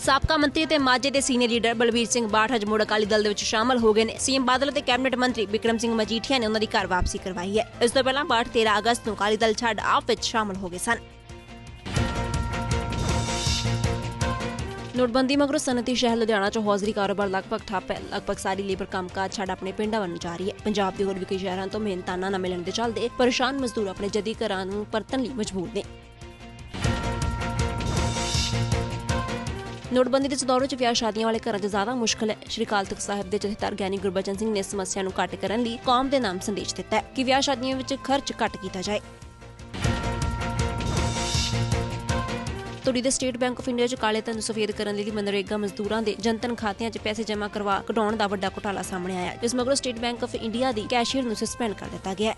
ਸਾਬਕਾ ਮੰਤਰੀ ਤੇ ਮਾਝੇ ਦੇ ਸੀਨੀਅਰ ਲੀਡਰ ਬਲਵੀਰ ਸਿੰਘ ਬਾਠ ਅੱਜ ਮੁੜ ਅਕਾਲੀ ਦਲ ਦੇ ਵਿੱਚ ਸ਼ਾਮਲ ਹੋ ਗਏ ਨੇ। ਸੀਐਮ ਬਾਦਲ ਅਤੇ ਕੈਬਨਿਟ ਮੰਤਰੀ ਵਿਕਰਮ ਸਿੰਘ ਮਜੀਠੀਆ ਨੇ ਉਹਨਾਂ ਦੀ ਘਰ ਵਾਪਸੀ ਕਰਵਾਈ ਹੈ। ਇਸ ਤੋਂ ਪਹਿਲਾਂ ਬਾਠ 13 ਅਗਸਤ ਨੂੰ ਅਕਾਲੀ ਦਲ ਛੱਡ ਆਪ ਵਿੱਚ ਸ਼ਾਮਲ ਹੋ ਗਏ ਸਨ। ਨੋਟਬੰਦੀ ਮਗਰੋਂ ਸਨਅਤੀ ਸ਼ਹਿਰ ਲੁਧਿਆਣਾ 'ਚ ਹੌਜ਼ਰੀ ਕਾਰੋਬਾਰ ਲਗਭਗ ਠੱਪ ਹੈ। ਲਗਭਗ ਸਾਰੀ ਲੇਬਰ ਕੰਮਕਾਜ ਛੱਡ ਆਪਣੇ ਪਿੰਡਾਂ ਵੱਲ ਜਾ ਰਹੀ ਹੈ। ਪੰਜਾਬ ਦੇ ਹੋਰ ਵੀ ਕਈ ਸ਼ਹਿਰਾਂ ਤੋਂ ਮਿਹਨਤਾਨਾ ਨਾ ਮਿਲਣ ਦੇ ਚੱਲਦੇ ਪਰੇਸ਼ਾਨ ਮਜ਼ਦੂਰ ਆਪਣੇ ਜਦੀ ਘਰਾਂ ਨੂੰ ਪਰਤਣ ਲਈ ਮਜਬੂਰ ਨੇ। ਨੋਟਬੰਦੀ ਦੇ ਦੌਰ ਵਿੱਚ ਵਿਆਹ ਸ਼ਾਦੀਆਂ ਵਾਲੇ ਘਰਾਂ 'ਚ ਜ਼ਿਆਦਾ ਮੁਸ਼ਕਲ ਹੈ। ਸ਼੍ਰੀ ਕਾਲ ਤਖਤ ਸਾਹਿਬ ਦੇ ਜਥੇਦਾਰ ਗਿਆਨੀ ਗੁਰਬਚਨ ਸਿੰਘ ਨੇ ਸਮੱਸਿਆ ਨੂੰ ਘੱਟ ਕਰਨ ਲਈ ਕੌਮ ਦੇ ਨਾਮ ਸੰਦੇਸ਼ ਦਿੱਤਾ ਹੈ ਕਿ ਵਿਆਹ ਸ਼ਾਦੀਆਂ ਵਿੱਚ ਖਰਚ ਘੱਟ ਕੀਤਾ ਜਾਏ। ਤੁਰੀ ਦੇ ਸਟੇਟ ਬੈਂਕ ਆਫ ਇੰਡੀਆ 'ਚ ਕਾਲੇ ਧਨ ਨੂੰ ਸਫੇਦ ਕਰਨ ਲਈ ਮਨਰੇਗਾ ਮਜ਼ਦੂਰਾਂ ਦੇ ਜਨਤਨ ਖਾਤਿਆਂ 'ਚ ਪੈਸੇ ਜਮ੍ਹਾਂ ਕਰਵਾ ਕਢਾਉਣ ਦਾ ਵੱਡਾ ਘੁਟਾਲਾ ਸਾਹਮਣੇ ਆਇਆ ਜਿਸ ਮਗਰੋਂ ਸਟੇਟ ਬੈਂਕ ਆਫ ਇੰਡੀਆ ਦੀ ਕੈਸ਼ੀਅਰ ਨੂੰ ਸਸਪੈਂਡ ਕਰ ਦਿੱਤਾ ਗਿਆ ਹੈ।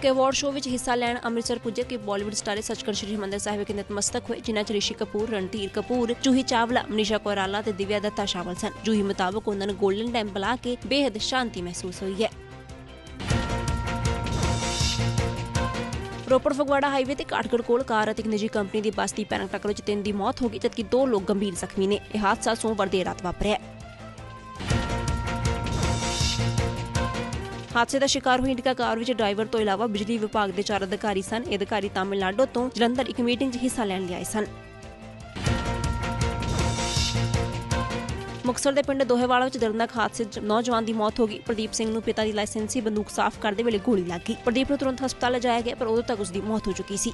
ਇੱਕ ਅਵਾਰਡ ਸ਼ੋਅ ਵਿੱਚ ਹਿੱਸਾ ਲੈਣ ਅੰਮ੍ਰਿਤਸਰ ਪੁੱਜੇ ਕਿ ਬਾਲੀਵੁੱਡ ਸਟਾਰ ਸੱਚਖੰਡ ਸ੍ਰੀ ਹਰਿਮੰਦਰ ਸਾਹਿਬ ਵਿਖੇ ਨਤਮਸਤਕ ਹੋਏ, ਜਿਨ੍ਹਾਂ 'ਚ ਰਿਸ਼ੀ ਕਪੂਰ, ਰਣਧੀਰ ਕਪੂਰ, ਜੂਹੀ ਚਾਵਲਾ, ਮਨੀਸ਼ਾ ਕੋਇਰਾਲਾ ਤੇ ਦਿਵਿਆ ਦੱਤਾ ਸ਼ਾਮਲ ਸਨ। ਜੂਹੀ ਮੁਤਾਬਕ ਉਹਨਾਂ ਨੂੰ ਗੋਲਡਨ ਟੈਂਪਲ ਆ ਕੇ ਬੇਹੱਦ ਸ਼ਾਂਤੀ ਮਹਿਸੂਸ ਹੋਈ ਹੈ। ਰੋਪੜ ਫਗਵਾੜਾ ਹਾਈਵੇ ਤੇ ਕਾਠਗੜ੍ਹ ਕੋਲ ਕਾਰ ਅਤੇ ਇੱਕ ਨਿੱਜੀ ਕੰਪਨੀ ਦੀ ਬੱਸ ਦੀ ਭਿਆਨਕ ਟੱਕਰ ਵਿੱਚ ਤਿੰਨ ਦੀ ਮੌਤ ਹੋ ਗਈ, ਜਦਕਿ ਦੋ ਲੋਕ ਗੰਭੀਰ ਜ਼ਖਮੀ ਨੇ। ਇਹ ਹਾਦਸਾ ਸੋਮਵਾਰ ਦੇਰ ਰਾਤ ਵਾਪਰਿਆ। ਹਾਦਸੇ ਦਾ ਸ਼ਿਕਾਰ ਹੋਈ ਇੰਡਿਕਾ ਕਾਰ ਵਿੱਚ ਡਰਾਈਵਰ ਤੋਂ ਇਲਾਵਾ ਬਿਜਲੀ ਵਿਭਾਗ ਦੇ ਚਾਰ ਅਧਿਕਾਰੀ ਸਨ। ਇਹ ਅਧਿਕਾਰੀ ਤਾਮਿਲਨਾਡੂ ਤੋਂ ਜਲੰਧਰ ਇੱਕ ਮੀਟਿੰਗ 'ਚ ਹਿੱਸਾ ਲੈਣ ਲਈ ਆਏ ਸਨ। ਮੁਕਤਸਰ ਦੇ ਪਿੰਡ ਦੋਹੇਵਾਲਾ ਵਿੱਚ ਦਰਦਨਾਕ ਹਾਦਸੇ 'ਚ ਨੌਜਵਾਨ ਦੀ ਮੌਤ ਹੋ ਗਈ। ਪ੍ਰਦੀਪ ਸਿੰਘ ਨੂੰ ਪਿਤਾ ਦੀ ਲਾਇਸੈਂਸੀ, ਬੰਦੂਕ ਸਾਫ਼ ਕਰਦੇ ਵੇਲੇ ਗੋਲੀ ਲੱਗ ਗਈ। ਪ੍ਰਦੀਪ ਨੂੰ ਤੁਰੰਤ ਹਸਪਤਾਲ ਲਿਜਾਇਆ ਗਿਆ, ਪਰ ਉਦੋਂ ਤੱਕ ਉਸ ਦੀ ਮੌਤ ਹੋ ਚੁੱਕੀ ਸੀ।